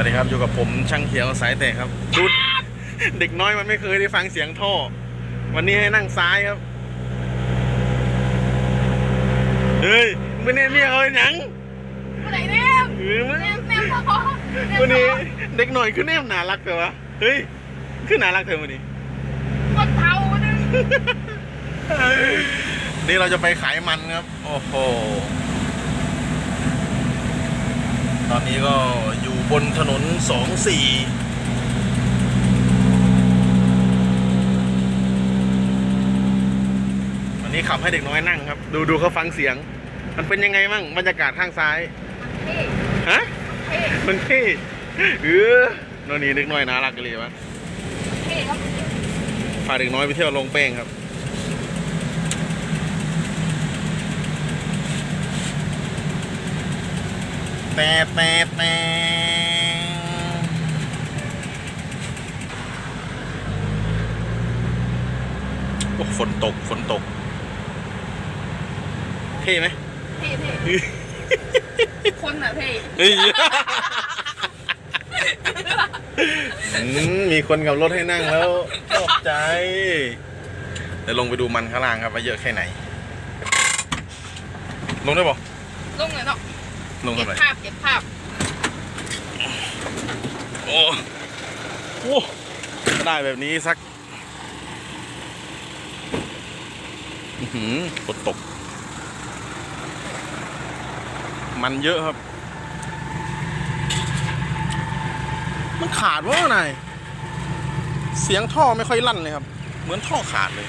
วัสดีครับอยู่กับผมช่างเขียวสายแตกครับดูเด็กน้อยมันไม่เคยได้ฟังเสียงท่อ วันนี้ให้นั่งซ้ายครับเฮ้ยไม่แน่เมียเขาหยังผู้ใดเนี่ยเออมันแนมแนมพอวันนี้เด็กหน่อยขึ้นแนมน่ารักเลยวะเฮ้ยขึ้นน่ารักเธอวันนี้คนเทานึงนี่เราจะไปขายมันครับ โอ้โหตอนนี้ก็อยู่ บนถนนสองสี่วันนี้ขับให้เด็กน้อยนั่งครับ ดูดูเขาฟังเสียง มันเป็นยังไงมั่งบรรยากาศข้างซ้ายเท่ฮะเท่มันเท่เออโน่นนี่เด็กน้อยน่ารักกันเลยวะเท่ครับพาเด็กน้อยไปเที่ยวลงเป้งครับแต่แต่แต่โอ้ ฝนตกฝนตก เท่ไหมเท่เท่คนอะเท่เฮ้ยอืมมีคนกับรถให้นั่งแล้วชอบใจเดี๋ยวลงไปดูมันข้างล่างครับว่าเยอะแค่ไหน ลงได้ปะลงเลยเนาะลงเก็เท่าบไหร่ภาพเก็บภาพโอ้โหได้แบบนี้สัก อื้อ หือฝนตก มันเยอะครับ มันขาดวะนายเสียงท่อไม่ค่อยลั่นเลยครับ เหมือนท่อขาดเลย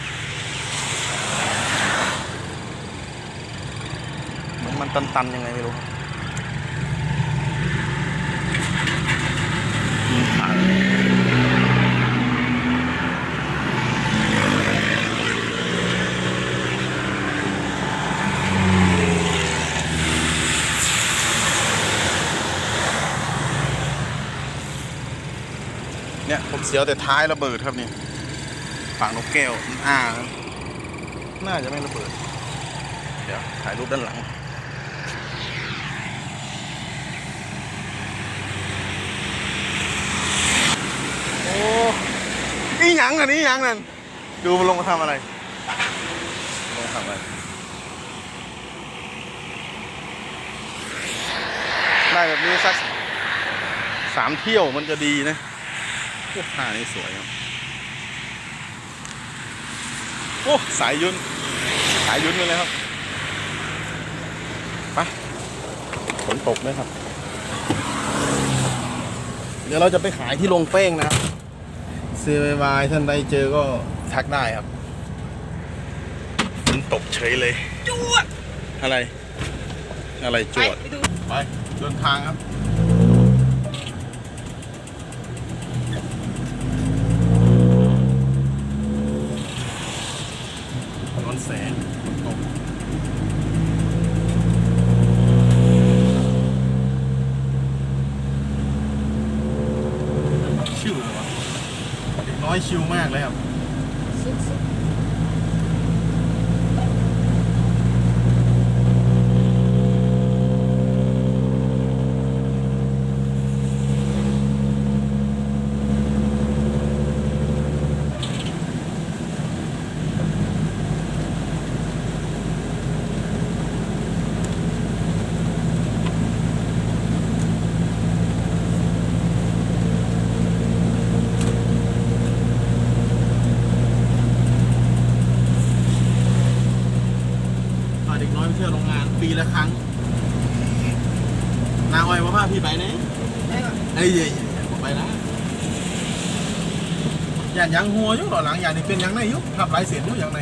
เหมือนมันตันๆยังไงไม่รู้ครับ เนี่ยผมเสียวแต่ท้ายระเบิดครับนี่ฝั่งนกแก้วมันอ้าครับน่าจะไม่ระเบิด เดี๋ยวถ่ายรูปด้านหลังโอ้อีหยังอันนี้หยังนั่นดูมันลงมาทำอะไรลงมาทำอะไรได้แบบนี้สักสามเที่ยวมันจะดีนะ โอ้ผ้านี่สวยครับ โอ้สายยุนสายยุนไปเลยครับไปฝนตกเลยครับ เดี๋ยวเราจะไปขายที่โรงเป้งนะครับซื้อวายท่านใดเจอก็ทักได้ครับฝนตกเฉยเลยจวดอะไร อะไรจไปวดไปดูไปเดินทางครับ ถนนแสงตกชิวเลยวะเด็กน้อยชิวมากเลยครับ ไปก่อน ไอ้เย่ผมไปนะอย่างยังหัวอยู่หรอหลังอย่างนี้เป็นยังไงอยุทับหลายเสียนอยู่อย่างไร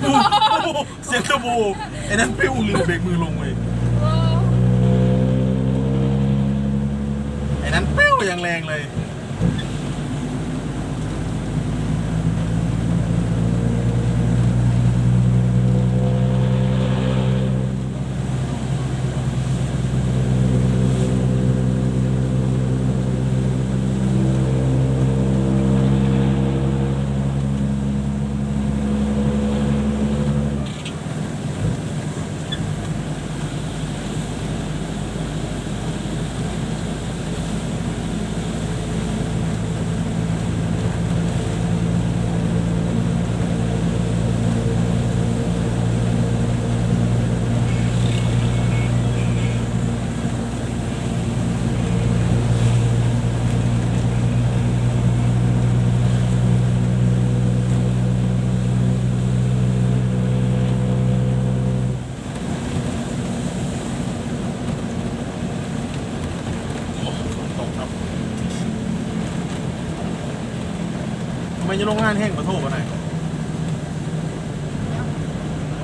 โอ้โหเสียงตะบูไอ้นั่นปิ้วลืมเบรกมือลงเลย โอ้ ไอ้นั้นปิ้วอย่างแรงเลย ไมจะโรงงานแห้งมาโทษกันไหนอย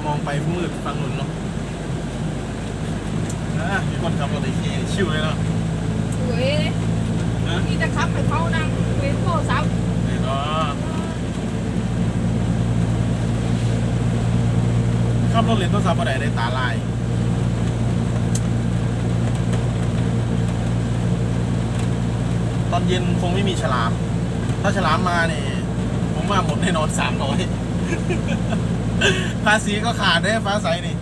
มองไปมืดฟังหนุนเนาะอะมีคนขับรถไอ้เคีชิวเลยเนาะสวยเลยนะพี่จะขับไปเขานั่งคุยโทรศัพท์นี่เนาะขับรถเล่นโทรศัพท์อะไรได้ตาลายตอนเย็นคงไม่มีฉลาม ถ้าฉลามมาเนี่ยผม ว่าหมดแน่นอนสามร้อยภาษีก็ขาดได้ฟ้าใสนี่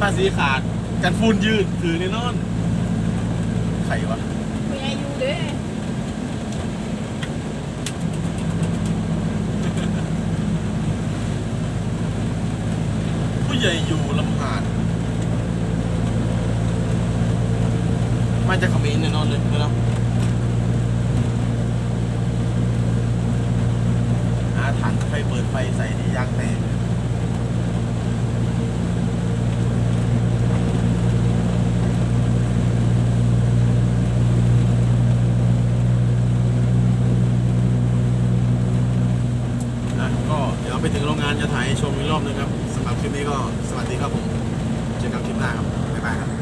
ภาษีขาดกันฟูนยืดถือแน่นอนใครวะคุยอายุเด้ผู้ใหญ่อยู่ลำหาดมาจากเขมรแน่นอนเลยเนาะหาถัง ไฟเปิดไฟใส่ที่ยางแตกอะก็เดี๋ยวไปถึงโรงงานจะถ่ายชมอีกรอบนึงครับสำหรับคลิปนี้ก็สวัสดีครับผม เจอกันคลิปหน้าครับ บ๊ายบายครับ